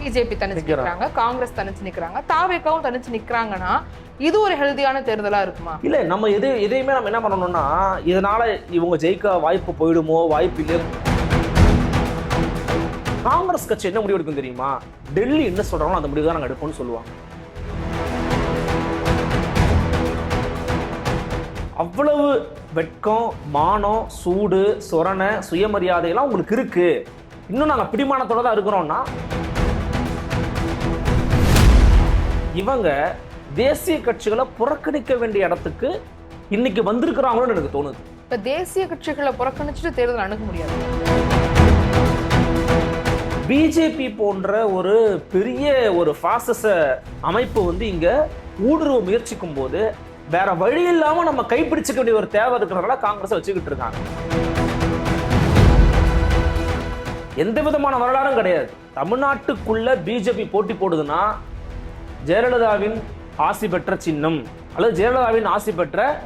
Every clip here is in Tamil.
பிஜேபி தனிச்சு நிக்கிறாங்க காங்கிரஸ் தனிச்சு நிக்கிறாங்க தாவேக்காவும் தனிச்சு நிக்கிறாங்கன்னா இது ஒரு ஹெல்தியான தேர்தலா இருக்குமா? இல்ல நம்ம எது எதையுமே நம்ம என்ன பண்ணணும்னா இதனால இவங்க ஜெயிக்க வாய்ப்பு போயிடுமோ வாய்ப்பு இல்லை காங்கிரஸ் கட்சி என்ன முடிவு எடுக்கும் தெரியுமா? டெல்லி என்ன சொல்றாங்களோ அந்த முடிவு தான் நாங்க எடுப்போம்னு சொல்லுவாங்க. அவ்வளவு வெட்கம் மானம் சூடு சொரணை சுயமரியாதையெல்லாம் உங்களுக்கு இருக்கு. இன்னும் நாங்க பிடிமானத்தோட தான் இருக்கிறோம்னா இவங்க தேசிய கட்சிகளை புறக்கணிக்க வேண்டிய இடத்துக்கு இன்னைக்கு வந்திருக்கிறாங்களோன்னு எனக்கு தோணுது. இப்ப தேசிய கட்சிகளை புறக்கணிச்சுட்டு தேர்தல் அணுக முடியாது. பிஜேபி போன்ற ஒரு பெரிய ஒரு பாசச அமைப்பு வந்து இங்க ஊடுருவ முயற்சிக்கும் போது வேற வழி இல்லாம நம்ம கைப்பிடிச்சுக்க வேண்டிய ஒரு தேவை இருக்கிறனால காங்கிரஸ் வச்சுக்கிட்டு இருக்காங்க. எந்த விதமான வரலாறும் கிடையாது. தமிழ்நாட்டுக்குள்ள பிஜேபி போட்டி போடுதுன்னா ஜெயலலிதாவின் ஆசி பெற்ற சின்னம். அல்லது ஜெயலலிதாவின் ஆசி பெற்ற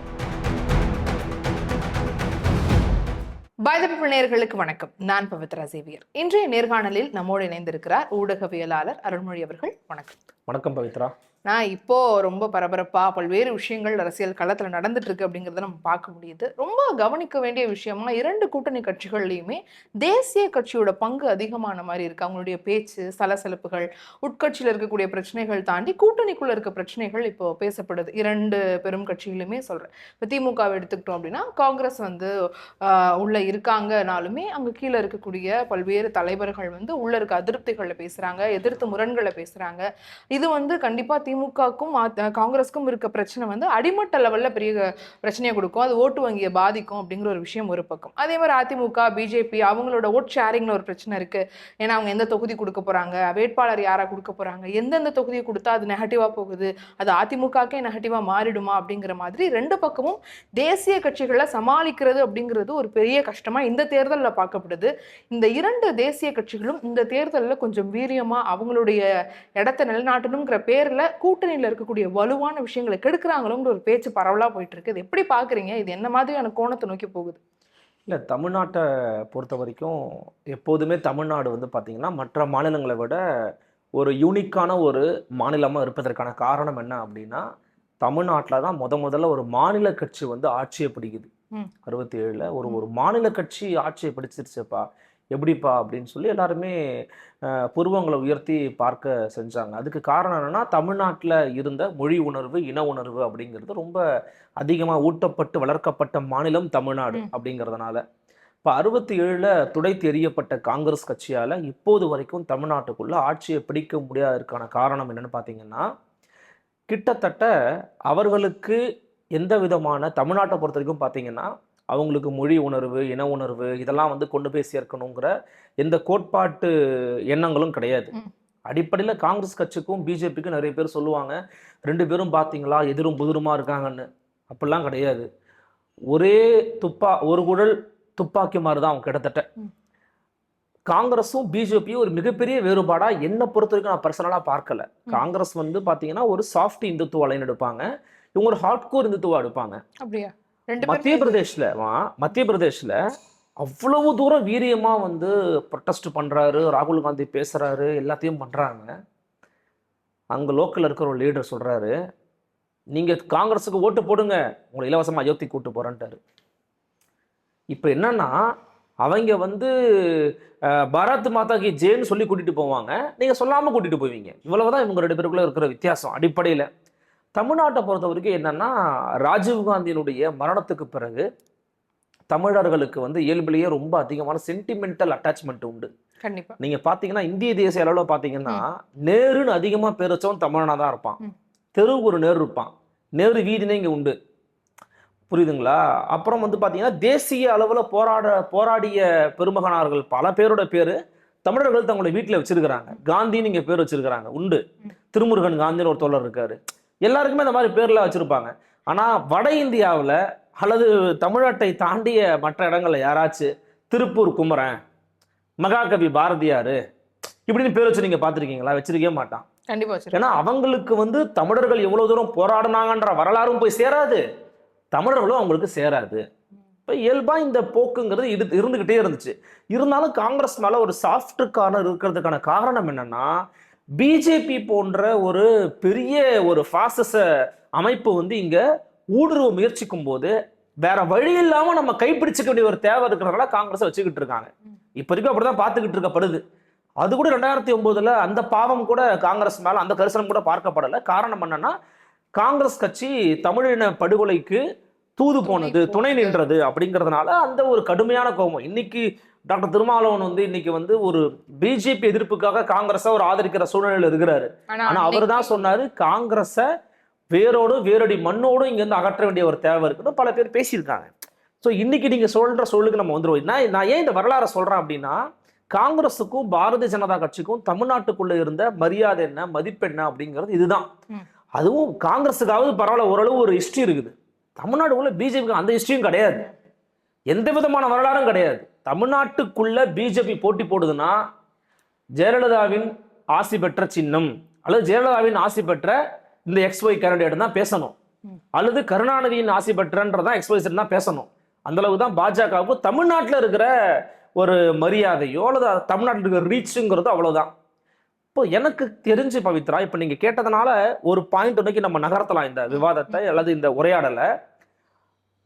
பாய்தபிள் நேயர்களுக்கு வணக்கம். நான் பவித்ரா சேவியர். இன்றைய நேர்காணலில் நம்மோடு இணைந்திருக்கிறார் ஊடகவியலாளர் அருள்மொழி அவர்கள். வணக்கம். வணக்கம் பவித்ரா. நான் இப்போ ரொம்ப பரபரப்பாக பல்வேறு விஷயங்கள் அரசியல் களத்தில் நடந்துட்டுருக்கு அப்படிங்கிறத நம்ம பார்க்க முடியுது. ரொம்ப கவனிக்க வேண்டிய விஷயமா இரண்டு கூட்டணி கட்சிகள்லையுமே தேசிய கட்சியோட பங்கு அதிகமான மாதிரி இருக்குது அவங்களுடைய பேச்சு சலசலப்புகள் உட்கட்சியில் இருக்கக்கூடிய பிரச்சனைகள் தாண்டி கூட்டணிக்குள்ளே இருக்க பிரச்சனைகள் இப்போ பேசப்படுது. இரண்டு பெரும் கட்சிகளுமே சொல்கிறேன் இப்போ திமுகவை எடுத்துக்கிட்டோம் அப்படின்னா காங்கிரஸ் வந்து உள்ளே இருக்காங்கனாலுமே அங்கே கீழே இருக்கக்கூடிய பல்வேறு தலைவர்கள் வந்து உள்ளே இருக்க அதிருப்திகளை பேசுகிறாங்க எதிர்த்து முரண்களை பேசுகிறாங்க இது வந்து கண்டிப்பாக திமுகவுக்கும் காங்கிரஸுக்கும் இருக்க பிரச்சனை வந்து அடிமட்ட லெவலில் பெரிய பிரச்சனையை கொடுக்கும். அது ஓட்டு வங்கியை பாதிக்கும் அப்படிங்கிற ஒரு விஷயம் ஒரு பக்கம். அதே மாதிரி அதிமுக பிஜேபி அவங்களோட ஓட் ஷேரிங்னு ஒரு பிரச்சனை இருக்குது ஏன்னா அவங்க எந்த தொகுதி கொடுக்க போகிறாங்க வேட்பாளர் யாராக கொடுக்க போகிறாங்க எந்தெந்த தொகுதியை கொடுத்தா அது நெகட்டிவாக போகுது? அது அதிமுகக்கே நெகட்டிவாக மாறிடுமா அப்படிங்கிற மாதிரி ரெண்டு பக்கமும் தேசிய கட்சிகளை சமாளிக்கிறது அப்படிங்கிறது ஒரு பெரிய கஷ்டமாக இந்த தேர்தலில் பார்க்கப்படுது. இந்த இரண்டு தேசிய கட்சிகளும் இந்த தேர்தலில் கொஞ்சம் வீரியமாக அவங்களுடைய இடத்த நிலைநாட்டணுங்கிற பேரில் கூட்டணியில இருக்கக்கூடிய வலுவான விஷயங்களை கெடுக்கிறாங்களோங்கிற ஒரு பேச்சு பரவலா போயிட்டு இருக்கு இது எப்படி பாக்குறீங்க? இது என்ன மாதிரியான கோணத்தை நோக்கி போகுது? இல்லை தமிழ்நாட்டை பொறுத்த வரைக்கும் எப்போதுமே தமிழ்நாடு வந்து பார்த்திங்கன்னா மற்ற மாநிலங்களை விட ஒரு யூனிக்கான ஒரு மாநிலமாக இருப்பதற்கான காரணம் என்ன அப்படின்னா தமிழ்நாட்டில் தான் முத முதல்ல ஒரு மாநில கட்சி வந்து ஆட்சியை பிடிக்குது. அறுபத்தி ஏழில் ஒரு. ஒரு மாநில கட்சி ஆட்சியை பிடிச்சிருச்சுப்பா. எப்படிப்பா அப்படின்னு சொல்லி எல்லாருமே புருவங்களை உயர்த்தி பார்க்க செஞ்சாங்க அதுக்கு காரணம் என்னன்னா தமிழ்நாட்டில் இருந்த மொழி உணர்வு இன உணர்வு அப்படிங்கிறது ரொம்ப அதிகமாக ஊட்டப்பட்டு வளர்க்கப்பட்ட மாநிலம் தமிழ்நாடு. அப்படிங்கிறதுனால இப்போ அறுபத்தி ஏழில் துடை தெரியப்பட்ட காங்கிரஸ் கட்சியால் இப்போது வரைக்கும் தமிழ்நாட்டுக்குள்ள ஆட்சியை பிடிக்க முடியாததற்கான காரணம் என்னன்னு பார்த்தீங்கன்னா கிட்டத்தட்ட அவர்களுக்கு எந்த விதமான தமிழ்நாட்டை பொறுத்த வரைக்கும் பார்த்தீங்கன்னா அவங்களுக்கு மொழி உணர்வு இன உணர்வு இதெல்லாம் வந்து கொண்டு போய் சேர்க்கணுங்கிற எந்த கோட்பாட்டு எண்ணங்களும் கிடையாது. அடிப்படையில் காங்கிரஸ் கட்சிக்கும் பிஜேபிக்கும் நிறைய பேர் சொல்லுவாங்க ரெண்டு பேரும் பார்த்தீங்களா எதிரும் புதிருமா இருக்காங்கன்னு. அப்படிலாம் கிடையாது. ஒரே துப்பா ஒரு குழல் துப்பாக்கி மாதிரி தான் அவங்க கிட்டத்தட்ட. காங்கிரஸும் பிஜேபியும் ஒரு மிகப்பெரிய வேறுபாடா என்னை பொறுத்த வரைக்கும் நான் பர்சனலாக பார்க்கல. காங்கிரஸ் வந்து பார்த்தீங்கன்னா ஒரு சாஃப்ட் இந்துத்துவ எடுப்பாங்க. இவங்க ஒரு ஹார்ட்கோர் இந்துத்துவா எடுப்பாங்க. அப்படியா? மத்திய பிரதேஷ்ல மத்திய பிரதேஷ்ல அவ்வளவு தூரம் வீரியமா வந்து ப்ரொட்டஸ்ட் பண்றாரு ராகுல் காந்தி பேசுறாரு எல்லாத்தையும் பண்றாங்க. அங்க லோக்கல் இருக்கிற ஒரு லீடர் சொல்றாரு நீங்க காங்கிரஸுக்கு ஓட்டு போடுங்க உங்களை இலவசமா அயோத்தி கூட்டு போறேன்ட்டாரு. இப்போ என்னன்னா அவங்க வந்து பாரத் மாதா கி ஜேன்னு சொல்லி கூட்டிட்டு போவாங்க. நீங்க சொல்லாம கூட்டிட்டு போவீங்க. இவ்வளவுதான் இவங்க ரெண்டு பேருக்குள்ள இருக்கிற வித்தியாசம் அடிப்படையில. தமிழ்நாட்டை பொறுத்த வரைக்கும் என்னன்னா ராஜீவ்காந்தியினுடைய மரணத்துக்கு பிறகு தமிழர்களுக்கு வந்து இயல்பிலேயே ரொம்ப அதிகமான சென்டிமெண்டல் அட்டாச்மெண்ட் உண்டு. கண்டிப்பா. நீங்க பாத்தீங்கன்னா இந்திய தேசிய அளவில் பாத்தீங்கன்னா நேருன்னு அதிகமா பேர் வச்சவன் தமிழனா தான் இருப்பான். தெருவுக்கு ஒரு நேரு இருப்பான். நேரு வீதினே இங்க உண்டு. புரியுதுங்களா? அப்புறம் வந்து பாத்தீங்கன்னா தேசிய அளவுல போராட போராடிய பெருமகனார்கள் பல பேரோட பேரு தமிழர்கள் தங்களுடைய வீட்டுல வச்சிருக்கிறாங்க. காந்தின்னு இங்க பேர் வச்சிருக்கிறாங்க. உண்டு. திருமுருகன் காந்தின்னு ஒரு தோழர் இருக்காரு. எல்லாருக்குமே இந்த மாதிரி பேர்ல வச்சிருப்பாங்க. ஆனா வட இந்தியாவுல அல்லது தமிழ்நாட்டை தாண்டிய மற்ற இடங்கள்ல யாராச்சும் திருப்பூர் குமரன் மகாகவி பாரதியாரு இப்படின்னு பேர் வச்சு நீங்க பார்த்திருக்கீங்களா? வச்சிருக்கவே மாட்டான். கண்டிப்பா வச்சிருக்கேன். ஏன்னா அவங்களுக்கு வந்து தமிழர்கள் எவ்வளவு தூரம் போராடினாங்கன்ற வரலாறும் போய் சேராது. தமிழர்களும் அவங்களுக்கு சேராது. இப்போ இயல்பா இந்த போக்குங்கிறது இரு இருந்துகிட்டே இருந்துச்சு. இருந்தாலும் காங்கிரஸ் மேல ஒரு சாஃப்ட் கார்னர் இருக்கிறதுக்கான காரணம் என்னன்னா பிஜேபி போன்ற ஒரு பெரிய ஒரு பாசிச அமைப்பு வந்து இங்க ஊடுருவ முயற்சிக்கும் போது வேற வழி இல்லாம நம்ம கைப்பிடிச்சுக்க வேண்டிய ஒரு தேவை இருக்கிறனால காங்கிரஸ் வச்சுக்கிட்டு இருக்காங்க. இப்போதைக்கும் அப்படிதான் பார்த்துக்கிட்டு இருக்கப்படுது. அது கூட ரெண்டாயிரத்தி ஒன்பதுல அந்த பாவம் கூட காங்கிரஸ் மேல அந்த கரிசனம் கூட பார்க்கப்படல. காரணம் என்னன்னா காங்கிரஸ் கட்சி தமிழின படுகொலைக்கு தூது போனது துணை நின்றது அப்படிங்கிறதுனால அந்த ஒரு கடுமையான கோபம். இன்னைக்கு டாக்டர் திருமாவளவன் வந்து இன்னைக்கு வந்து ஒரு பிஜேபி எதிர்ப்புக்காக காங்கிரஸை ஒரு ஆதரிக்கிற சூழ்நிலையில இருக்கிறாரு. ஆனா அவர் தான் சொன்னாரு காங்கிரஸை வேரோடு வேரடி மண்ணோடும் இங்க இருந்து அகற்ற வேண்டிய ஒரு தேவை இருக்குன்னு பல பேர் பேசியிருக்காங்க. ஸோ இன்னைக்கு நீங்க சொல்ற சொல்லுக்கு நம்ம வந்துருவோம். நான் நான் ஏன் இந்த வரலாறை சொல்றேன் அப்படின்னா காங்கிரஸுக்கும் பாரதிய ஜனதா கட்சிக்கும் தமிழ்நாட்டுக்குள்ள இருந்த மரியாதை என்ன மதிப்பு என்ன அப்படிங்கிறது இதுதான். அதுவும் காங்கிரஸுக்காவது பரவாயில்ல ஓரளவு ஒரு ஹிஸ்டரி இருக்குது. தமிழ்நாடுக்குள்ள பிஜேபிக்கு அந்த ஹிஸ்டரியும் கிடையாது. எந்த விதமான வரலாறும் கிடையாது. தமிழ்நாட்டுக்குள்ள பிஜேபி போட்டி போடுதுன்னா ஜெயலலிதாவின் ஆசி பெற்ற சின்னம். அல்லது ஜெயலலிதாவின் ஆசி பெற்ற இந்த எக்ஸ் ஒய் கேண்டிடேட் தான் பேசணும். அல்லது கருணாநிதியின் ஆசி பெற்றன்றதான் எக்ஸ் ஒய் தான் பேசணும். அந்த அளவுக்கு தான் பாஜகவுக்கு தமிழ்நாட்டில் இருக்கிற ஒரு மரியாதையோ அல்லது தமிழ்நாட்டில் இருக்கிற ரீச்சுங்கிறது அவ்வளவுதான். இப்போ எனக்கு தெரிஞ்சு பவித்ரா இப்போ நீங்க கேட்டதுனால ஒரு பாயிண்ட் நோக்கி நம்ம நகர்த்தலாம் இந்த விவாதத்தை அல்லது இந்த உரையாடலை.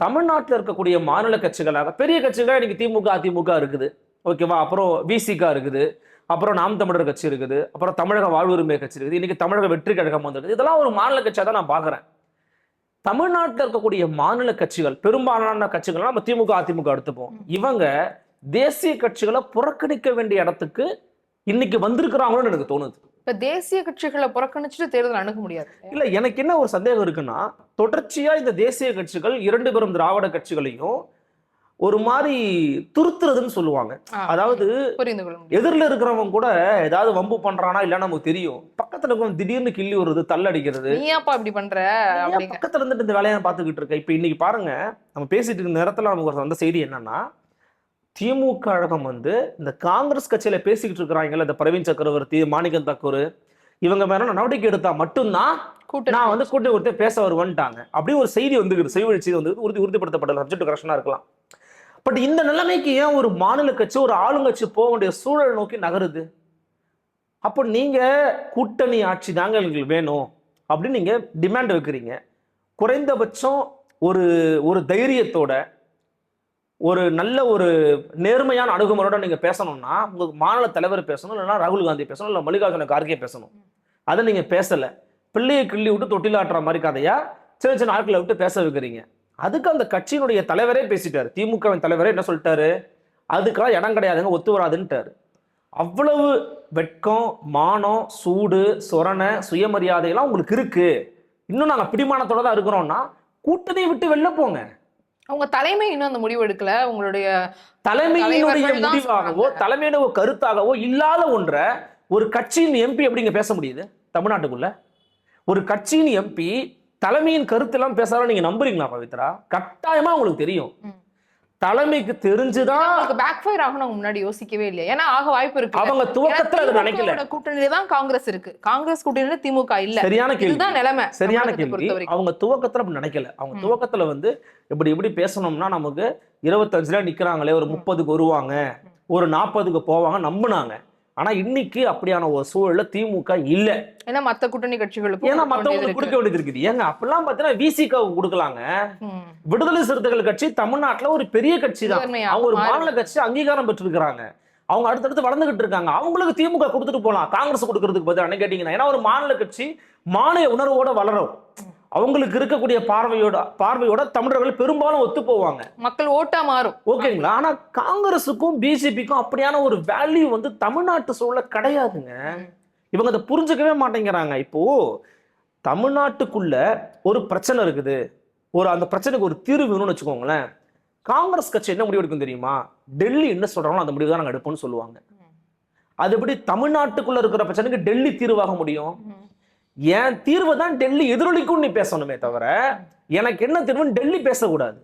தமிழ்நாட்டில் இருக்கக்கூடிய மாநில கட்சிகளாக பெரிய கட்சிகள் இன்னைக்கு திமுக அதிமுக இருக்குது. ஓகேவா அப்புறம் விசிகா இருக்குது. அப்புறம் நாம் தமிழர் கட்சி இருக்குது. அப்புறம் தமிழக வாழ்வுரிமை கட்சி இருக்குது. இன்னைக்கு தமிழக வெற்றி கழகம் வந்திருக்குது. இதெல்லாம் ஒரு மாநில கட்சியாக தான் நான் பார்க்குறேன். தமிழ்நாட்டில் இருக்கக்கூடிய மாநில கட்சிகள் பெரும்பாலான கட்சிகள் நம்ம திமுக அதிமுக எடுத்துப்போம். இவங்க தேசிய கட்சிகளை புறக்கணிக்க வேண்டிய இடத்துக்கு இன்னைக்கு வந்திருக்கிறாங்களோன்னு எனக்கு தோணுது. இப்ப தேசிய கட்சிகளை புறக்கணிச்சுட்டு தேர்தல் அணுக முடியாது. இல்ல எனக்கு என்ன ஒரு சந்தேகம் இருக்குன்னா தொடர்ச்சியா இந்த தேசிய கட்சிகள் இரண்டு பெரும் திராவிட கட்சிகளையும் ஒரு மாதிரி துருத்துறதுன்னு சொல்லுவாங்க. அதாவது எதிரில் இருக்கிறவங்க கூட ஏதாவது வம்பு பண்றானா இல்ல நமக்கு தெரியும். பக்கத்துல இருக்கவங்க திடீர்னு கிள்ளி வருது தள்ளடிக்கிறது. ஏன்ப்பா இப்படி பண்ற? பக்கத்துல இருந்துட்டு இந்த வேலையை பார்த்துக்கிட்டு இருக்க? இப்ப இன்னைக்கு பாருங்க நம்ம பேசிட்டு இருக்க நேரத்துல நமக்கு ஒரு வந்த செய்தி என்னன்னா திமுக கழகம் வந்து இந்த காங்கிரஸ் கட்சியில பேசிக்கிட்டு இருக்கிறாங்கல்ல இந்த பிரவீன் சக்கரவர்த்தி மாணிக்கம் தாக்கூர் இவங்க மேல நடவடிக்கை எடுத்தா மட்டும்தான் கூட்டணி நான் வந்து கூட்டி ஒருத்தர் பேச வருவேன்ட்டாங்க. அப்படி ஒரு செய்தி வந்துக்குது செய்தி வந்து உறுதி உறுதிப்படுத்தப்படல. சப்ஜெக்ட் கரெக்ஷனா இருக்கலாம். பட் இந்த நிலைமைக்கு ஏன் ஒரு மாநில கட்சி ஒரு ஆளுங்கட்சி போக வேண்டிய சூழல் நோக்கி நகருது? அப்போ நீங்க கூட்டணி ஆட்சி தாங்க எங்களுக்கு வேணும். அப்படின்னு நீங்க டிமாண்ட் வைக்கிறீங்க. குறைந்தபட்சம் ஒரு ஒரு தைரியத்தோட ஒரு நல்ல ஒரு நேர்மையான அணுகுமுறையோட நீங்கள் பேசணும்னா உங்களுக்கு மாநில தலைவர் பேசணும் இல்லைன்னா ராகுல் காந்தி பேசணும் இல்லை மல்லிகார்ஜுன கார்கே பேசணும். அதை நீங்கள் பேசலை. பிள்ளையை கிள்ளி விட்டு தொட்டிலாட்டுற மாதிரி கதையா சின்ன சின்ன ஆட்களை விட்டு பேச வைக்கிறீங்க. அதுக்கு அந்த கட்சியினுடைய தலைவரே பேசிட்டார். திமுகவின் தலைவரே என்ன சொல்லிட்டாரு? அதுக்கெல்லாம் இடம் கிடையாதுங்க ஒத்து வராதுன்ட்டாரு அவ்வளவு வெட்கம் மானம் சூடு சொரணை சுயமரியாதையெல்லாம் உங்களுக்கு இருக்கு. இன்னும் நாங்கள் பிடிமானத்தோட தான் இருக்கிறோம்னா கூட்டத்தை விட்டு வெளில போங்க. அவங்க தலைமை இன்னும் அந்த முடிவு எடுக்கல. உங்களுடைய தலைமையினுடைய முடிவாகவோ. தலைமையின கருத்தாகவோ இல்லாத ஒன்றை ஒரு கட்சியின் எம்பி எப்படிங்க பேச முடியுது? தமிழ்நாட்டுக்குள்ள? ஒரு கட்சியின் எம்பி தலைமையின் கருத்தெல்லாம் பேசாத நீங்க நம்புறீங்களா பவித்ரா? கட்டாயமா உங்களுக்கு தெரியும். தலைமைக்கு தெரிஞ்சுதான் பேக் ஃபயர் ஆகணும் முன்னாடி யோசிக்கவே இல்லையா? ஏன்னா ஆக வாய்ப்பு இருக்கு. அவங்க துவக்கத்துல அது நினைக்கல. கூட்டணியில தான் காங்கிரஸ் இருக்கு. காங்கிரஸ் கூட்டணியில திமுக இல்ல. சரியான கேள்வி. நிலைமை. சரியான கேள்வி. அவங்க துவக்கத்துல அப்படி நினைக்கல. அவங்க. துவக்கத்துல வந்து இப்படி இப்படி பேசணும்னா நமக்கு இருபத்தஞ்சுல நிக்கிறாங்களே ஒரு முப்பதுக்கு வருவாங்க ஒரு நாற்பதுக்கு போவாங்க நம்புனாங்க. ஆனா இன்னைக்கு அப்படியான ஒரு சூழல்ல திமுக இல்ல. ஏன்னா மத்த கூட்டணி கட்சிகளுக்கும் ஏன்னா மத்தவங்களுக்கு. கொடுக்க வேண்டியது இருக்குது. ஏங்க அப்பெல்லாம் பாத்தீங்கன்னா விசிகாவுக்கு கொடுக்கலாங்க. விடுதலை சிறுத்தைகள் கட்சி தமிழ்நாட்டுல ஒரு பெரிய கட்சி தான் அவங்க ஒரு மாநில கட்சி அங்கீகாரம் பெற்றிருக்கிறாங்க. அவங்க அடுத்தடுத்து வளர்ந்துகிட்டு இருக்காங்க. அவங்களுக்கு திமுக கொடுத்துட்டு போலாம். காங்கிரஸ் கொடுக்கறதுக்கு பதில். என்ன கேட்டீங்கன்னா ஏன்னா ஒரு மாநில கட்சி மாநில உணர்வோட வளரும். அவங்களுக்கு இருக்கக்கூடிய பார்வையோட பார்வையோட தமிழர்கள் பெரும்பாலும் ஒத்து போவாங்க. மக்கள் ஓட்டா மாறும். ஓகேங்களா? ஆனா காங்கிரஸுக்கும் பிஜேபிக்கும் அப்படியான ஒரு வேல்யூ வந்து தமிழ்நாட்டு சூழல கிடையாதுங்க. இவங்க அதை புரிஞ்சுக்கவே மாட்டேங்கிறாங்க. இப்போ தமிழ்நாட்டுக்குள்ள ஒரு பிரச்சனை இருக்குது. ஒரு அந்த பிரச்சனைக்கு ஒரு தீர்வு வேணும்னு வச்சுக்கோங்களேன். காங்கிரஸ் கட்சி என்ன முடிவு எடுக்கும் தெரியுமா? டெல்லி என்ன சொல்றாங்களோ அந்த முடிவு தான் நாங்கள் எடுப்போம்னு சொல்லுவாங்க. அது எப்படி தமிழ்நாட்டுக்குள்ள இருக்கிற பிரச்சனைக்கு டெல்லி தீர்வாக முடியும். என் தீர்வை தான் டெல்லி எதிரொலிக்கும் நீ பேசணுமே தவிர எனக்கு என்ன தீர்வுன்னு டெல்லி பேசக்கூடாது.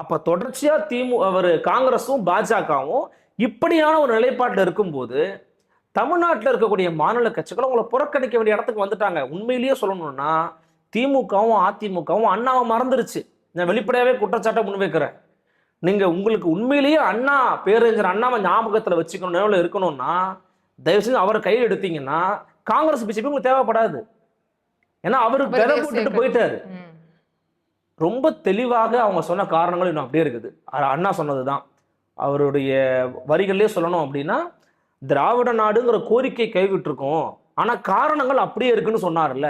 அப்ப தொடர்ச்சியா திமு அவர் காங்கிரஸும் பாஜகவும் இப்படியான ஒரு நிலைப்பாட்டில் இருக்கும்போது தமிழ்நாட்டில் இருக்கக்கூடிய மாநில கட்சிகள் உங்களை புறக்கணிக்க வேண்டிய இடத்துக்கு வந்துட்டாங்க. உண்மையிலேயே சொல்லணும்னா திமுகவும் அதிமுகவும் அண்ணாவை மறந்துருச்சு. நான் வெளிப்படையாவே குற்றச்சாட்டை முன்வைக்கிறேன். நீங்க உங்களுக்கு உண்மையிலேயே அண்ணா பேரறிஞர் அண்ணாவை ஞாபகத்துல வச்சுக்கணும் நினைவுல இருக்கணும்னா தயவு செஞ்சு அவரை கையில் எடுத்தீங்கன்னா காங்கிரஸ் பிஜேபி உங்களுக்கு தேவைப்படாது. ஏன்னா அவரு தேசிய போட்டுட்டு. போயிட்டாரு. ரொம்ப தெளிவாக அவங்க சொன்ன காரணங்கள் இன்னும் அப்படியே இருக்குது அண்ணா சொன்னதுதான் அவருடைய வரிகளிலே சொல்லணும் அப்படின்னா திராவிட நாடுங்கிற கோரிக்கை கைவிட்டிருக்கோம் ஆனா காரணங்கள் அப்படியே இருக்குன்னு சொன்னார்ல.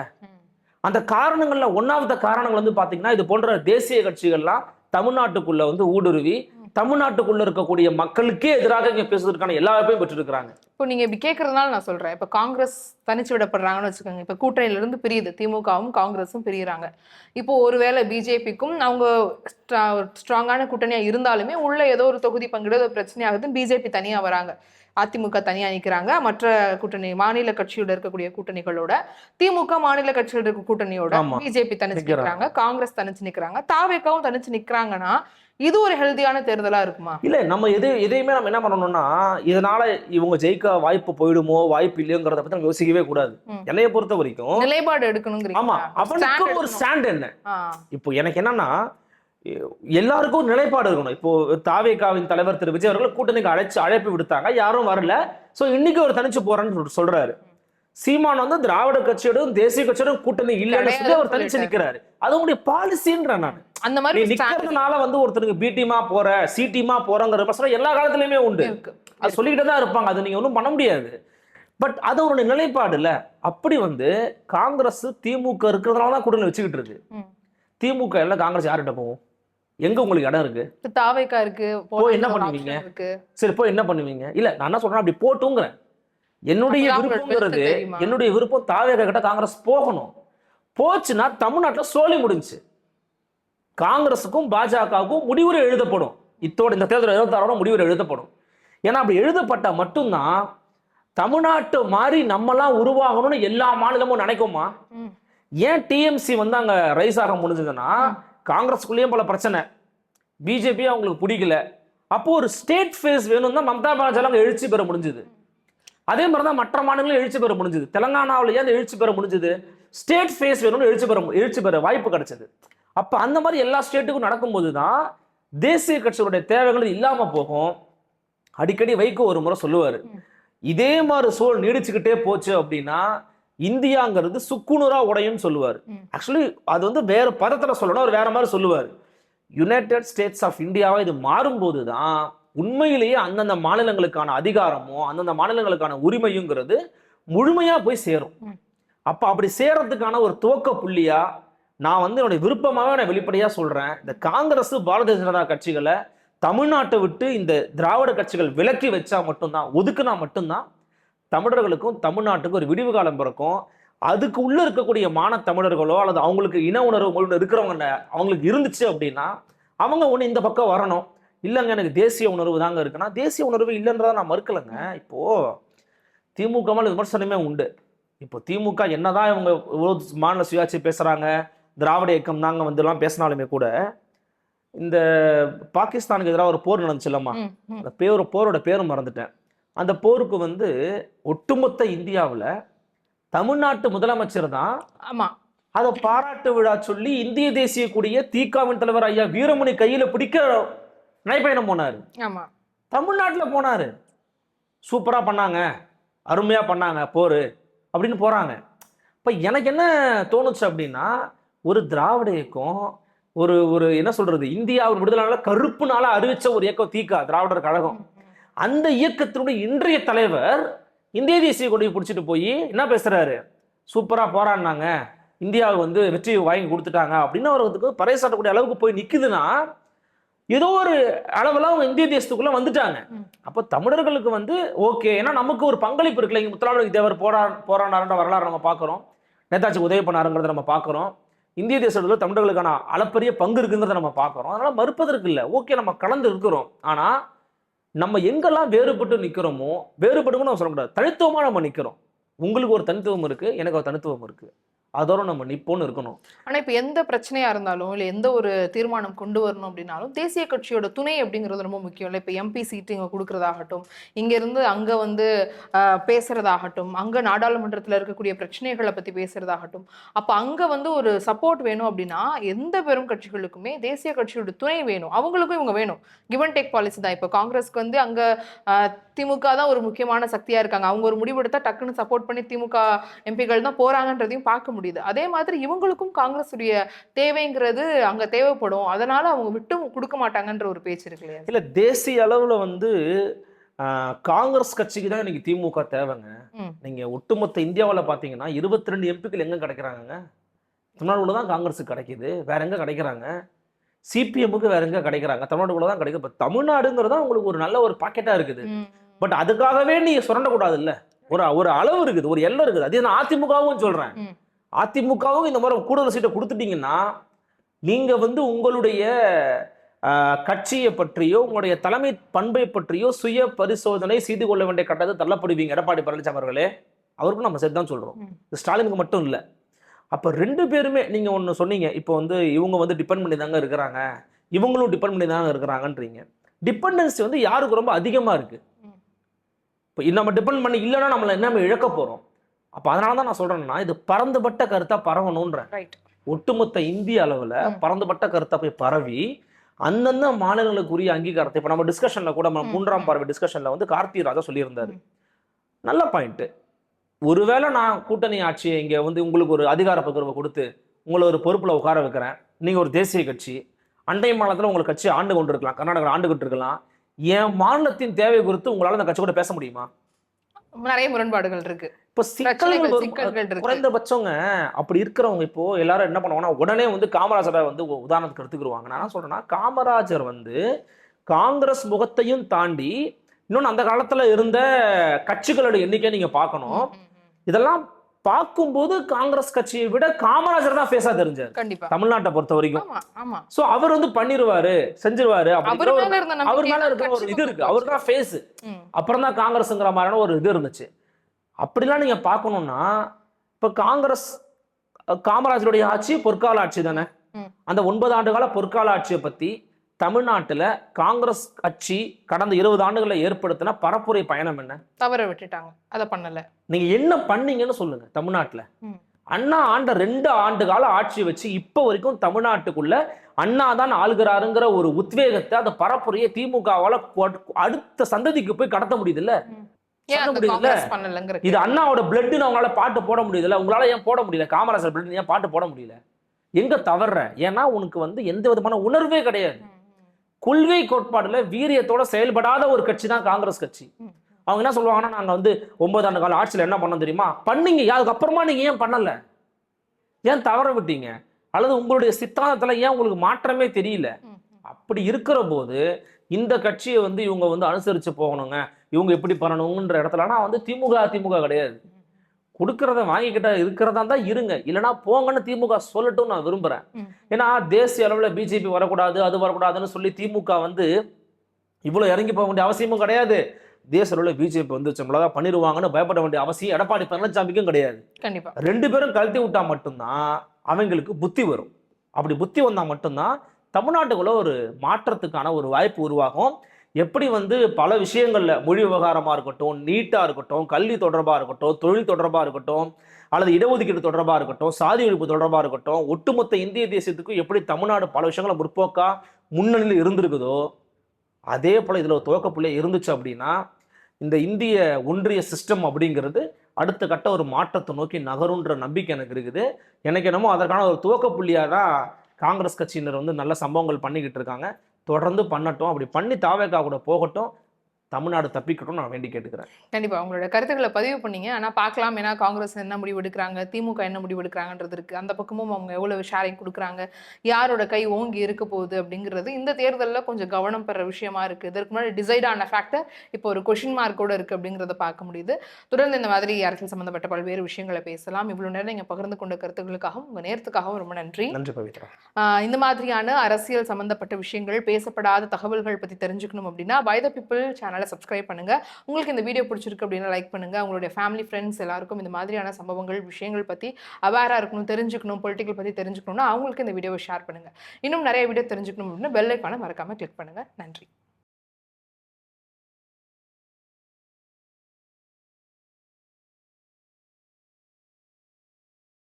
அந்த காரணங்கள்ல ஒன்னாவது காரணங்கள் வந்து பாத்தீங்கன்னா இது போன்ற தேசிய கட்சிகள்லாம் தமிழ்நாட்டுக்குள்ள வந்து ஊடுருவி தமிழ்நாட்டுக்குள்ள இருக்கக்கூடிய மக்களுக்கே எதிராக இங்க பேசுவதற்கான எல்லா வாய்ப்பையும் பெற்றிருக்கிறாங்க. இப்போ நீங்க இப்படி கேட்கறதுனால நான் சொல்றேன். இப்ப காங்கிரஸ் தனிச்சு விடப்படுறாங்கன்னு வச்சுக்கோங்க. இப்ப கூட்டணியில இருந்து பிரியுது. திமுகவும் காங்கிரஸும் பிரியுறாங்க. இப்போ ஒருவேளை பிஜேபிக்கும் அவங்க ஸ்ட்ராங்கான கூட்டணியா இருந்தாலுமே உள்ள ஏதோ ஒரு தொகுதி பங்கிட ஏதோ பிரச்சனை ஆகுதுன்னு பிஜேபி தனியா வராங்க. அதிமுக தனியா நிக்கிறாங்க. மற்ற கூட்டணி மாநில கட்சியோட இருக்கக்கூடிய கூட்டணிகளோட திமுக மாநில கட்சியோட இருக்க கூட்டணியோட. பிஜேபி தனிச்சு நிக்கிறாங்க. நிக்கிறாங்க. காங்கிரஸ் தனிச்சு நிக்கிறாங்க. தாவேக்காவும் தனிச்சு நிக்கிறாங்கன்னா இது ஒரு ஹெல்தியான தேர்தலா இருக்குமா? இல்ல நம்ம எது எதையுமே நம்ம என்ன பண்ணணும்னா இதனால இவங்க ஜெயிக்க வாய்ப்பு போயிடுமோ வாய்ப்பு இல்லையோங்கிறத பத்தி நம்ம யோசிக்கவே கூடாது. என்னைய பொறுத்த வரைக்கும் நிலைப்பாடு ஆமா எடுக்கணுங்கிறீங்க அவனுக்கு ஒரு ஸ்டாண்ட் என்ன? இப்போ எனக்கு என்னன்னா எல்லாருக்கும் ஒரு நிலைப்பாடு இருக்கணும். இப்போ தாவேகாவின் தலைவர் திரு விஜய் அவர்கள் கூட்டணிக்கு அழைச்சு அழைப்பு விடுத்தாங்க யாரும் வரல. சோ இன்னைக்கு ஒரு தனிச்சு போறேன்னு சொல்ற- சொல்றாரு. சீமான் வந்து திராவிட கட்சியோடும் தேசிய கட்சியோடும் கூட்டணி இல்லைன்னு சொல்லி அவர் தனிச்சு நிக்கிறாரு. அது உங்களுடைய பாலிசின்ற நான். அந்த மாதிரி நிக்கிறதுனால வந்து ஒருத்தருக்கு பி டீமா போற சி டீமா போறங்கிற பிரச்சனை எல்லா காலத்துலயுமே உண்டு. அது சொல்லிக்கிட்டே தான் இருப்பாங்க. அது நீங்க ஒன்றும் பண்ண முடியாது. பட் அது ஒரு நிலைப்பாடு இல்ல. அப்படி வந்து காங்கிரஸ் திமுக இருக்கிறதுனால தான் கூட்டணி வச்சுக்கிட்டு இருக்கு. திமுக எல்லாம் காங்கிரஸ் யார்கிட்ட போகும்? எங்க உங்களுக்கு இடம் இருக்கு? தாவேக்கா இருக்கு போய் என்ன பண்ணுவீங்க? சரி போய் என்ன பண்ணுவீங்க? இல்ல நான் என்ன சொல்றேன் அப்படி போட்டுங்கிறேன். என்னுடைய தெரியுமா? என்னுடைய விருப்பம் தாவேக கிட்ட காங்கிரஸ் போகணும். போச்சுன்னா தமிழ்நாட்டுல சோழி முடிஞ்சுச்சு காங்கிரஸுக்கும் பாஜகவுக்கும் முடிவுரை எழுதப்படும். இத்தோட இந்த தேர்தல் இருபத்தாறோட முடிவுரை எழுதப்படும். ஏன்னா அப்படி எழுதப்பட்டா மட்டும்தான் தமிழ்நாட்டு மாதிரி நம்மலாம் உருவாகணும்னு எல்லா மாநிலமும் நினைக்குமா. ஏன் டிஎம்சி வந்து அங்க ரைஸ் ஆக முடிஞ்சதுன்னா காங்கிரஸுக்குள்ளேயும் பல பிரச்சனை. பிஜேபி அவங்களுக்கு பிடிக்கல. அப்போ ஒரு ஸ்டேட் ஃபேஸ் வேணும் தான் மம்தா பானர்ஜி அங்க எழுச்சி பெற முடிஞ்சது. அதே மாதிரி தான் மற்ற மாநிலங்களும் எழுச்சி பெற முடிஞ்சது. தெலங்கானாவில் ஏன் எழுச்சி பெற முடிஞ்சது. ஸ்டேட் ஃபேஸ் வேணும்னு எழுச்சி பெற எழுச்சி பெற வாய்ப்பு கிடைச்சது. அப்ப அந்த மாதிரி எல்லா ஸ்டேட்டுக்கும் நடக்கும்போது தான் தேசிய கட்சிகளுடைய தேவைகள் இல்லாம போகும். அடிக்கடி வைகோ ஒரு முறை சொல்லுவாரு. இதே மாதிரி சூழல் நீடிச்சுக்கிட்டே போச்சு அப்படின்னா இந்தியாங்கிறது சுக்குநூறா உடையும்னு சொல்லுவார். ஆக்சுவலி அது வந்து வேற பதத்துல சொல்லணும் அவர் வேற மாதிரி சொல்லுவார். யுனைடெட் ஸ்டேட்ஸ் ஆஃப் இந்தியாவா இது மாறும்போது தான் உண்மையிலேயே அந்தந்த மாநிலங்களுக்கான அதிகாரமும் அந்தந்த மாநிலங்களுக்கான உரிமையுங்கிறது முழுமையா போய் சேரும். அப்ப அப்படி சேரத்துக்கான ஒரு துவக்க புள்ளியா நான் வந்து என்னுடைய விருப்பமாவே நான் வெளிப்படையா சொல்றேன். இந்த காங்கிரஸ் பாரதிய ஜனதா கட்சிகளை தமிழ்நாட்டை விட்டு இந்த திராவிட கட்சிகள் விலக்கி வச்சா மட்டும்தான் ஒதுக்குனா மட்டும்தான் தமிழர்களுக்கும் தமிழ்நாட்டுக்கும் ஒரு விடிவு காலம் பிறக்கும். அதுக்கு உள்ள இருக்கக்கூடிய மான தமிழர்களோ அல்லது அவங்களுக்கு இன உணர்வு மொழி இருக்கிறவங்க அவங்களுக்கு இருந்துச்சு அப்படின்னா அவங்க ஒண்ணு இந்த பக்கம் வரணும். இல்லைங்க எனக்கு தேசிய உணர்வு தாங்க இருக்குன்னா தேசிய உணர்வு இல்லைன்றதை நான் மறுக்கலைங்க. இப்போ திமுக மேல விமர்சனமே உண்டு. இப்போ திமுக என்னதான் இவங்க இவ்வளோ மாநில சுயாட்சி பேசுறாங்க திராவிட இயக்கம் தாங்க வந்து எல்லாம் பேசினாலுமே கூட இந்த பாகிஸ்தானுக்கு எதிராக ஒரு போர் நடந்துச்சுல்லம்மா. ம், ம். அந்த பேர் போரோட பேரும் மறந்துட்டேன். அந்த போருக்கு வந்து ஒட்டுமொத்த இந்தியாவில் தமிழ்நாட்டு முதலமைச்சர் தான் ஆமா. அதை பாராட்டு விழா சொல்லி இந்திய தேசிய கொடியை தீகாவின் தலைவர் ஐயா வீரமணி கையில பிடிக்க நடைப்பயணம் போனாரு. ஆமா. தமிழ்நாட்டில் போனாரு. சூப்பரா பண்ணாங்க. அருமையா பண்ணாங்க. போர். அப்படின்னு போறாங்க. இப்ப எனக்கு என்ன தோணுச்சு அப்படின்னா ஒரு திராவிட இயக்கம் ஒரு ஒரு என்ன சொல்றது இந்தியாவின் விடுதலை கருப்பு நாளா அறிவிச்ச ஒரு இயக்கம் தீகா திராவிடர் கழகம். அந்த இயக்கத்தினுடைய இன்றைய தலைவர் இந்திய தேசிய கொடியை பிடிச்சிட்டு போய் என்ன பேசுறாரு? சூப்பரா போராடினாங்க. இந்தியாவுக்கு வந்து வெற்றி வாங்கி கொடுத்துட்டாங்க அப்படின்னு அவருக்கு பறைசாட்டக்கூடிய அளவுக்கு போய் நிக்குதுன்னா ஏதோ ஒரு அளவுல அவங்க இந்திய தேசத்துக்குள்ள வந்துட்டாங்க. அப்போ தமிழர்களுக்கு வந்து ஓகே ஏன்னா நமக்கு ஒரு பங்களிப்பு இருக்குல்ல இங்க முத்தலாளி தேவர் போரா போராடாருன்ற வரலாறு நம்ம பார்க்குறோம். நேதாஜி உதவி பண்ணாருங்கிறத நம்ம பார்க்குறோம். இந்திய தேசத்துல தமிழர்களுக்கான அளப்பரிய பங்கு இருக்குங்கிறத நம்ம பார்க்குறோம். அதனால மறுப்பதற்கு இல்லை. ஓகே நம்ம கலந்து இருக்கிறோம். ஆனா நம்ம எங்கெல்லாம் வேறுபட்டு நிக்கிறோமோ வேறுபடுங்கன்னு நம்ம சொல்லக்கூடாது. தனித்துவமா நம்ம நிக்கிறோம். உங்களுக்கு ஒரு தனித்துவம் இருக்கு எனக்கு ஒரு தனித்துவம் இருக்கு. அதோட நம்ம நிப்போன்னு இருக்கணும். ஆனா இப்ப எந்த பிரச்சனையா இருந்தாலும் இல்ல எந்த ஒரு தீர்மானம் கொண்டு வரணும் அப்படின்னாலும் தேசிய கட்சியோட துணை அப்படிங்கிறது ரொம்ப முக்கியம். இல்ல இப்ப எம்பி சீட்டு இங்க கொடுக்கறதாகட்டும் இங்க இருந்து அங்க வந்து பேசுகிறதாகட்டும் பேசுறதாகட்டும் அங்க நாடாளுமன்றத்துல இருக்கக்கூடிய பிரச்சனைகளை பத்தி பேசுறதாகட்டும் அப்ப அங்க வந்து ஒரு சப்போர்ட் வேணும் அப்படின்னா எந்த பெரும் கட்சிகளுக்குமே தேசிய கட்சியோட துணை வேணும். அவங்களுக்கும் இவங்க வேணும். கிவன் டேக் பாலிசி தான். இப்ப காங்கிரஸ்க்கு வந்து அங்க திமுக தான் ஒரு முக்கியமான சக்தியா இருக்காங்க. அவங்க ஒரு முடிவெடுத்தா டக்குன்னு சப்போர்ட் பண்ணி திமுக எம்பிகள் தான் போறாங்கன்றதையும் பார்க்க முடியும். முடியுது. அதே மாதிரி இவங்களுக்கும் காங்கிரஸ் உடைய தேவைங்கிறது அங்க தேவைப்படும். அதனால அவங்க விட்டு கொடுக்க மாட்டாங்கன்ற ஒரு பேச்சு இருக்கு இல்லையா? இல்ல தேசிய அளவுல வந்து காங்கிரஸ் கட்சிக்கு தான் இன்னைக்கு திமுக தேவைங்க. நீங்க ஒட்டுமொத்த இந்தியாவுல பாத்தீங்கன்னா இருபத்தி ரெண்டு எம்பிக்கள் எங்க கிடைக்கிறாங்க தமிழ்நாடுல தான் காங்கிரஸுக்கு கிடைக்குது. வேற எங்க கிடைக்கிறாங்க? சிபிஎம்முக்கு வேற எங்க கிடைக்கிறாங்க? தமிழ்நாடுக்குள்ள தான் கிடைக்குது. இப்போ தமிழ்நாடுங்கிறது உங்களுக்கு ஒரு நல்ல ஒரு பாக்கெட்டா இருக்குது. பட் அதுக்காகவே நீங்க சுரண்டக்கூடாது இல்ல ஒரு ஒரு அளவு இருக்குது. ஒரு எல்லை இருக்குது. அதே நான் அதிமுகவும் சொல்றேன். அதிமுகவும் இந்த மாதிரி கூடுதல் சீட்டை கொடுத்துட்டீங்கன்னா நீங்க வந்து உங்களுடைய கட்சியை பற்றியோ உங்களுடைய தலைமை பண்பை பற்றியோ சுய பரிசோதனை செய்து கொள்ள வேண்டிய கட்டத்தை தள்ளப்படுவீங்க. எடப்பாடி பழனிசாமி அவர்களே. அவருக்கும் நம்ம சேர்த்து தான் சொல்றோம். ம். இது ஸ்டாலினுக்கு மட்டும் இல்லை. அப்போ ரெண்டு பேருமே நீங்க ஒன்று சொன்னீங்க இப்போ வந்து இவங்க வந்து டிபெண்ட் பண்ணி தாங்க இருக்கிறாங்க. இவங்களும் டிபெண்ட் பண்ணி தாங்க இருக்கிறாங்கன்றீங்க. டிபெண்டன்சி வந்து யாருக்கு ரொம்ப அதிகமா இருக்கு? ம். இப்போ நம்ம டிபெண்ட் பண்ணி இல்லைன்னா நம்மளை என்ன இழக்க போறோம். அப்போ அதனால தான் நான் சொல்றேன்னா இது பறந்துபட்ட கருத்தா பரவணுன்றேன் ரைட் ஒட்டுமொத்த இந்திய அளவுல ம். பறந்துபட்ட கருத்தை போய் பரவி அந்தந்த மாநிலங்களுக்குரிய அங்கீகாரத்தை இப்போ நம்ம டிஸ்கஷன்ல கூட நம்ம மூன்றாம். பார்வை டிஸ்கஷன்ல வந்து கார்த்தி ராஜா சொல்லியிருந்தாரு. நல்ல பாயிண்ட் ஒருவேளை நான் கூட்டணி ஆட்சியை இங்க வந்து உங்களுக்கு ஒரு அதிகார பகிர்வை கொடுத்து உங்களை ஒரு பொறுப்புல உட்கார வைக்கிறேன். நீங்க ஒரு தேசிய கட்சி அண்டை மாநிலத்துல உங்களுக்கு கட்சி ஆண்டு கொண்டு இருக்கலாம் கர்நாடகா ஆண்டுகிட்டு இருக்கலாம் என் மாநிலத்தின் தேவை குறித்து உங்களால அந்த கட்சி கூட பேச முடியுமா? நிறைய முரண்பாடுகள் இருக்கு. இப்போ சிக்கல்கள் குறைந்தபட்சங்க அப்படி இருக்கிறவங்க இப்போ எல்லாரும் என்ன பண்ணுவாங்கன்னா உடனே வந்து காமராஜரை வந்து உதாரணத்துக்கு எடுத்துக்கிடுவாங்க நான் சொல்றேன்னா காமராஜர் வந்து காங்கிரஸ் முகத்தையும் தாண்டி இன்னொன்று அந்த காலத்துல இருந்த கட்சிகளோட எண்ணிக்கை நீங்க பார்க்கணும். இதெல்லாம் பார்க்கும்போது காங்கிரஸ் கட்சியை விட காமராஜர் தான் ஃபேஸா தெரிஞ்சார். கண்டிப்பா. தமிழ்நாட்டை பொறுத்த வரைக்கும். சோ அவர் வந்து பண்ணிருவாரு செஞ்சிருவாரு அவர் மேல இருக்கிற ஒரு இது இருக்கு. அவர் தான் ஃபேஸ். அப்புறம் தான் காங்கிரஸ்ங்கிற மாதிரியான ஒரு இது இருந்துச்சு. அப்படிலாம் நீங்க பார்க்கணும்னா இப்ப காங்கிரஸ் காமராஜருடைய ஆட்சி பொற்கால ஆட்சி தானே. அந்த ஒன்பது ஆண்டு கால பொற்கால ஆட்சியை பத்தி தமிழ்நாட்டுல காங்கிரஸ் கட்சி கடந்த இருபது ஆண்டுகளில் ஏற்படுத்தின பரப்புரை பயணம் என்ன? தவற விட்டுட்டாங்க. அத பண்ணல. நீங்க என்ன பண்ணீங்கன்னு சொல்லுங்க தமிழ்நாட்டுல. அண்ணா ஆண்ட ரெண்டு ஆண்டு கால ஆட்சி வச்சு இப்போ வரைக்கும் தமிழ்நாட்டுக்குள்ள அண்ணா தான் ஆளுகிறாருங்கிற ஒரு உத்வேகத்தை அந்த பரப்புரையை திமுகவால அடுத்த சந்ததிக்கு போய் கடத்த முடியுதுல்ல? முடியுதுல்ல? இது அண்ணாவோட பிளட்னு அவங்களால பாட்டு போட முடியுதுல்ல? உங்களால ஏன் போட முடியல? காமராஜர் பிளட் ஏன் பாட்டு போட முடியல? எங்க தவறுற ஏன்னா உனக்கு வந்து எந்த விதமான உணர்வே கிடையாது. கொள்கை கோட்பாடுல வீரியத்தோட செயல்படாத ஒரு கட்சி தான் காங்கிரஸ் கட்சி. அவங்க என்ன சொல்லுவாங்கன்னா நாங்க வந்து ஒன்பது ஆண்டு கால ஆட்சியில் என்ன பண்ணோம் தெரியுமா? பண்ணீங்க அதுக்கப்புறமா நீங்க ஏன் பண்ணல? ஏன் தவற விட்டீங்க? அல்லது உங்களுடைய சித்தாந்தத்துல ஏன் உங்களுக்கு மாற்றமே தெரியல. அப்படி இருக்கிற போது இந்த கட்சியை வந்து இவங்க வந்து அனுசரிச்சு போகணுங்க. இவங்க எப்படி பண்ணணுங்கிற இடத்துல. ஆனா வந்து திமுக திமுக கிடையாது. கொடுக்கறத வாங்கிக்கிட்ட இருக்கிறதா தான் இருங்க. இல்லைன்னா போங்கன்னு திமுக சொல்லட்டும் நான் விரும்புறேன். ம். ஏன்னா தேசிய அளவில் பிஜேபி வரக்கூடாது அது வரக்கூடாதுன்னு சொல்லி திமுக வந்து இவ்வளோ இறங்கி போக வேண்டிய அவசியமும் கிடையாது. தேசிய அளவில் பிஜேபி வந்து நம்மளாக பண்ணிடுவாங்கன்னு பயப்பட வேண்டிய அவசியம் எடப்பாடி பழனிசாமிக்கும் கிடையாது. கண்டிப்பா. ரெண்டு பேரும் கழட்டி விட்டா மட்டும்தான் அவங்களுக்கு புத்தி வரும். அப்படி புத்தி வந்தால் மட்டும்தான் தமிழ்நாட்டுக்குள்ள ஒரு மாற்றத்துக்கான ஒரு வாய்ப்பு உருவாகும். எப்படி வந்து பல விஷயங்களில் மொழி விவகாரமாக இருக்கட்டும் நீட்டாக இருக்கட்டும் கல்வி தொடர்பாக இருக்கட்டும் தொழில் தொடர்பாக இருக்கட்டும் அல்லது இடஒதுக்கீடு தொடர்பாக இருக்கட்டும் சாதி ஒழிப்பு தொடர்பாக இருக்கட்டும் ஒட்டுமொத்த இந்திய தேசியத்துக்கும் எப்படி தமிழ்நாடு பல விஷயங்களை முற்போக்கா முன்னணியில் இருந்திருக்குதோ அதே போல் இதில் ஒரு துவக்க இருந்துச்சு அப்படின்னா இந்த இந்திய ஒன்றிய சிஸ்டம் அப்படிங்கிறது அடுத்த கட்ட ஒரு மாற்றத்தை நோக்கி நகருன்ற நம்பிக்கை எனக்கு இருக்குது. எனக்கு என்னமோ அதற்கான ஒரு துவக்க புள்ளியாக தான் காங்கிரஸ் கட்சியினர் வந்து நல்ல சம்பவங்கள் பண்ணிக்கிட்டு இருக்காங்க. தொடர்ந்து பண்ணட்டும். அப்படி பண்ணி தாவேக்கா கூட போகட்டும். தமிழ்நாடு தப்பிக்கட்டும் நான் வேண்டி கேட்டுக்கிறேன். கண்டிப்பா. உங்களோட கருத்துக்களை பதிவு பண்ணீங்க. ஆனா பார்க்கலாம். ஏன்னா காங்கிரஸ் என்ன முடிவு எடுக்கிறாங்க? திமுக என்ன முடிவு எடுக்கிறாங்கன்றது அந்த பக்கமும் அவங்க எவ்வளவு ஷேரிங் கொடுக்குறாங்க? யாரோட கை ஓங்கி இருக்க போகுது அப்படிங்கிறது இந்த தேர்தல்ல கொஞ்சம் கவனம் பெற விஷயமா இருக்கு. இதற்கு முன்னாடி டிசைட் ஆன ஃபேக்டர் இப்போ ஒரு கொஷின் மார்க்கோட இருக்கு அப்படிங்கிறத பார்க்க முடியுது. தொடர்ந்து இந்த மாதிரி அரசியல் சம்பந்தப்பட்ட பல்வேறு விஷயங்களை பேசலாம். இவ்வளவு நேரம் நீங்க பகிர்ந்து கொண்ட கருத்துக்களுக்காகவும் உங்க நேரத்துக்காகவும் ரொம்ப நன்றி. நன்றி பவித்ரா. இந்த மாதிரியான அரசியல் சம்பந்தப்பட்ட விஷயங்கள் பேசப்படாத தகவல்கள் பத்தி தெரிஞ்சுக்கணும் அப்படின்னா பை த பீப்புள் சேனல் சேனலை சப்ஸ்கிரைப் பண்ணுங்க. உங்களுக்கு இந்த வீடியோ பிடிச்சிருக்கு அப்படின்னா லைக் பண்ணுங்க. உங்களுடைய ஃபேமிலி ஃப்ரெண்ட்ஸ் எல்லாருக்கும் இந்த மாதிரியான சம்பவங்கள் விஷயங்கள் பற்றி அவேராக இருக்கணும் தெரிஞ்சுக்கணும் பொலிட்டிக்கல் பற்றி தெரிஞ்சுக்கணும்னா அவங்களுக்கு இந்த வீடியோவை ஷேர் பண்ணுங்க. இன்னும் நிறைய வீடியோ தெரிஞ்சுக்கணும் அப்படின்னா பெல்லைக்கான மறக்காமல் மறக்காம கிளிக் பண்ணுங்க. நன்றி.